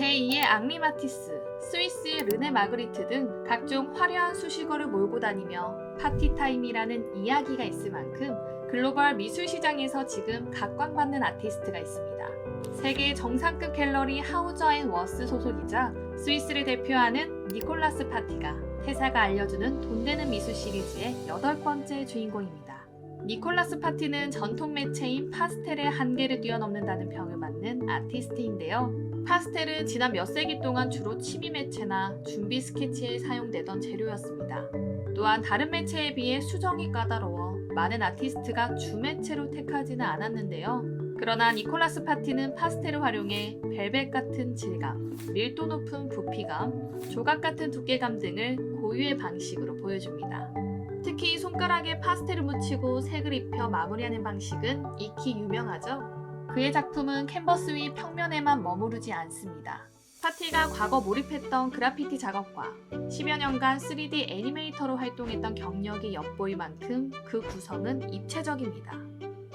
제2의 앙리 마티스, 스위스의 르네 마그리트 등 각종 화려한 수식어를 몰고 다니며 파티타임이라는 이야기가 있을 만큼 글로벌 미술 시장에서 지금 각광받는 아티스트가 있습니다. 세계 정상급 갤러리 하우저 앤 워스 소속이자 스위스를 대표하는 니콜라스 파티가 태사가 알려주는 돈 되는 미술 시리즈의 여덟 번째 주인공입니다. 니콜라스 파티는 전통 매체인 파스텔의 한계를 뛰어넘는다는 평을 받는 아티스트인데요. 파스텔은 지난 몇 세기 동안 주로 치미 매체나 준비 스케치에 사용되던 재료였습니다. 또한 다른 매체에 비해 수정이 까다로워 많은 아티스트가 주 매체로 택하지는 않았는데요. 그러나 니콜라스 파티는 파스텔을 활용해 벨벳 같은 질감, 밀도 높은 부피감, 조각 같은 두께감 등을 고유의 방식으로 보여줍니다. 특히 손가락에 파스텔을 묻히고 색을 입혀 마무리하는 방식은 익히 유명하죠. 그의 작품은 캔버스 위 평면에만 머무르지 않습니다. 파티가 과거 몰입했던 그래피티 작업과 10여 년간 3D 애니메이터로 활동했던 경력이 엿보일 만큼 그 구성은 입체적입니다.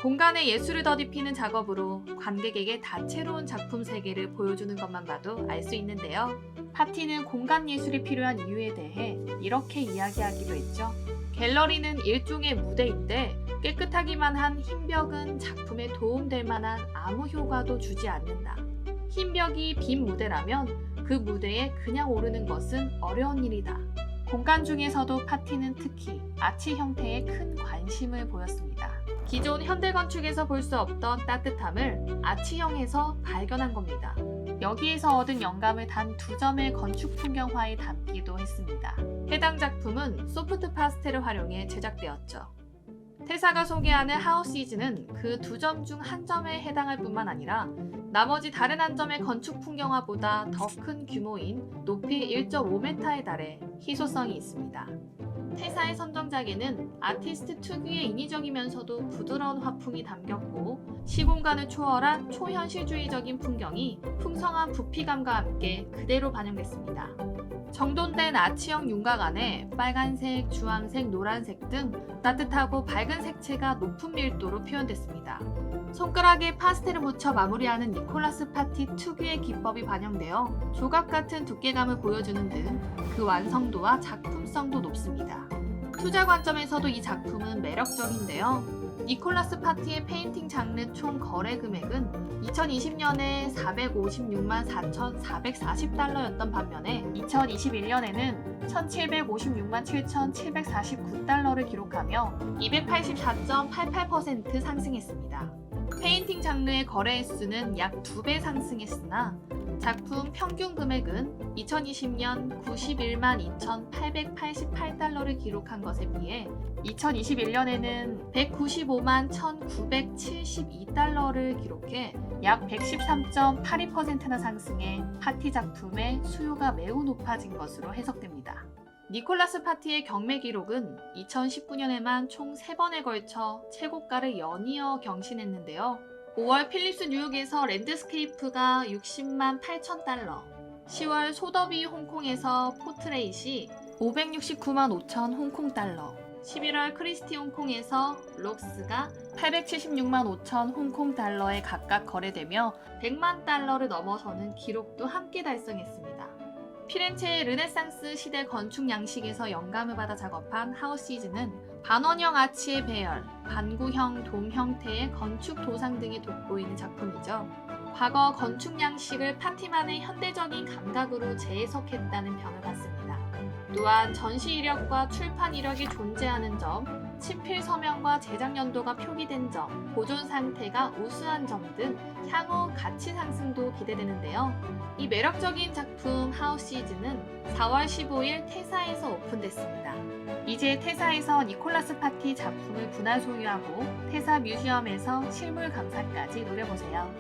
공간에 예술을 덧입히는 작업으로 관객에게 다채로운 작품 세계를 보여주는 것만 봐도 알 수 있는데요. 파티는 공간 예술이 필요한 이유에 대해 이렇게 이야기하기도 했죠. 갤러리는 일종의 무대인데 깨끗하기만 한 흰 벽은 작품에 도움될 만한 아무 효과도 주지 않는다. 흰 벽이 빈 무대라면 그 무대에 그냥 오르는 것은 어려운 일이다. 공간 중에서도 파티는 특히 아치 형태에 큰 관심을 보였습니다. 기존 현대 건축에서 볼 수 없던 따뜻함을 아치형에서 발견한 겁니다. 여기에서 얻은 영감을 단 두 점의 건축 풍경화에 담기도 했습니다. 해당 작품은 소프트 파스텔을 활용해 제작되었죠. 태사가 소개하는 하우시즈는 그 두 점 중 한 점에 해당할 뿐만 아니라 나머지 다른 한 점의 건축 풍경화보다 더 큰 규모인 높이 1.5m에 달해 희소성이 있습니다. 태사의 선정작에는 아티스트 특유의 인위적이면서도 부드러운 화풍이 담겼고 시공간을 초월한 초현실주의적인 풍경이 풍성한 부피감과 함께 그대로 반영됐습니다. 정돈된 아치형 윤곽 안에 빨간색, 주황색, 노란색 등 따뜻하고 밝은 색채가 높은 밀도로 표현됐습니다. 손가락에 파스텔을 묻혀 마무리하는 니콜라스 파티 특유의 기법이 반영되어 조각 같은 두께감을 보여주는 등 그 완성도와 작품성도 높습니다. 투자 관점에서도 이 작품은 매력적인데요. 니콜라스 파티의 페인팅 장르 총 거래 금액은 2020년에 456만 4,440달러였던 반면에 2021년에는 1,756만 7,749달러를 기록하며 284.88% 상승했습니다. 페인팅 장르의 거래 횟수는 약 2배 상승했으나 작품 평균 금액은 2020년 91만 2,888달러를 기록한 것에 비해 2021년에는 195만 1,972달러를 기록해 약 113.82%나 상승해 파티 작품의 수요가 매우 높아진 것으로 해석됩니다. 니콜라스 파티의 경매 기록은 2019년에만 총 3번에 걸쳐 최고가를 연이어 경신했는데요. 5월 필립스 뉴욕에서 랜드스케이프가 60만 8천 달러, 10월 소더비 홍콩에서 포트레이시 569만 5천 홍콩 달러, 11월 크리스티 홍콩에서 록스가 876만 5천 홍콩 달러에 각각 거래되며 100만 달러를 넘어서는 기록도 함께 달성했습니다. 피렌체의 르네상스 시대 건축 양식에서 영감을 받아 작업한 하우시즈는 반원형 아치의 배열, 반구형 돔 형태의 건축 도상 등이 돋보이는 작품이죠. 과거 건축 양식을 파티만의 현대적인 감각으로 재해석했다는 평을 받습니다. 또한 전시 이력과 출판 이력이 존재하는 점, 친필 서명과 제작 연도가 표기된 점, 보존 상태가 우수한 점 등 향후 가치 상승도 기대되는데요. 이 매력적인 작품 하우시즈는 4월 15일 태사에서 오픈됐습니다. 이제 태사에서 니콜라스 파티 작품을 분할 소유하고 태사 뮤지엄에서 실물 감상까지 노려보세요.